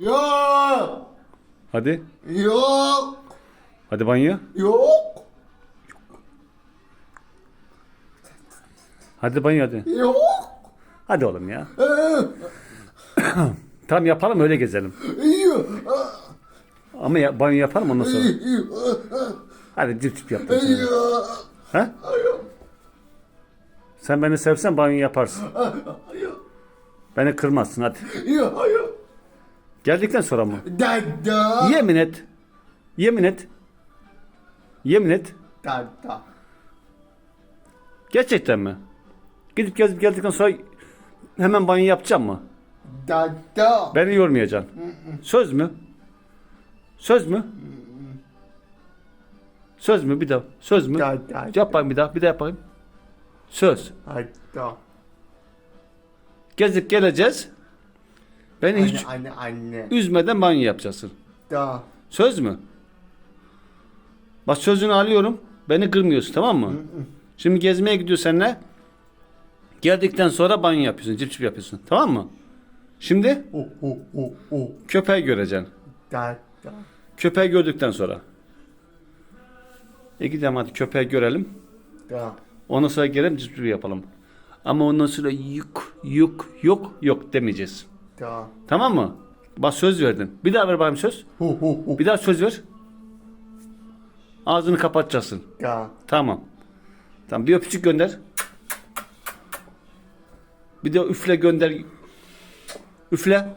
Yok. Hadi. Yok. Hadi banyo. Yok. Hadi banyo hadi. Yok. Hadi oğlum ya. Ee, Tamam yapalım öyle gezelim. Ama ya, banyo yapalım ondan sonra. Hadi cip cip yaptım. Yok. Ha? Sen beni sevsen banyo yaparsın. Beni kırmazsın hadi. Geldikten sonra mı? Dada. Yemin et. Yemin et. Yemin et. Dada. Gerçekten mi? Gidip gezip geldikten sonra hemen banyo yapacağım mı? Dada. Beni yormayacaksın. Söz mü? Söz mü? Söz mü bir daha? Söz mü? Da, da, Yap bakayım bir daha. Bir daha yapayım. Söz. Dada. Gezip geleceğiz. Beni Anne hiç anne anne. üzmeden banyo yapacaksın. Da. Söz mü? Bak sözünü alıyorum. Beni kırmıyorsun tamam mı? Şimdi gezmeye gidiyor seninle. Geldikten sonra banyo yapıyorsun. Cip cip yapıyorsun. Tamam mı? Şimdi O o o o. köpeği göreceksin. Dada. Köpeği gördükten sonra. E gidelim hadi köpeği görelim. Da. Ondan sonra gelelim cip cip yapalım. Ama ondan sonra yok yok yok yok demeyeceğiz. Da. Tamam mı? Bak söz verdin. Bir daha ver bakayım söz. Ho ho ho. Bir daha söz ver. Ağzını kapatacaksın. Da. Tamam. Tamam bir öpücük gönder. Bir de üfle gönder. Üfle.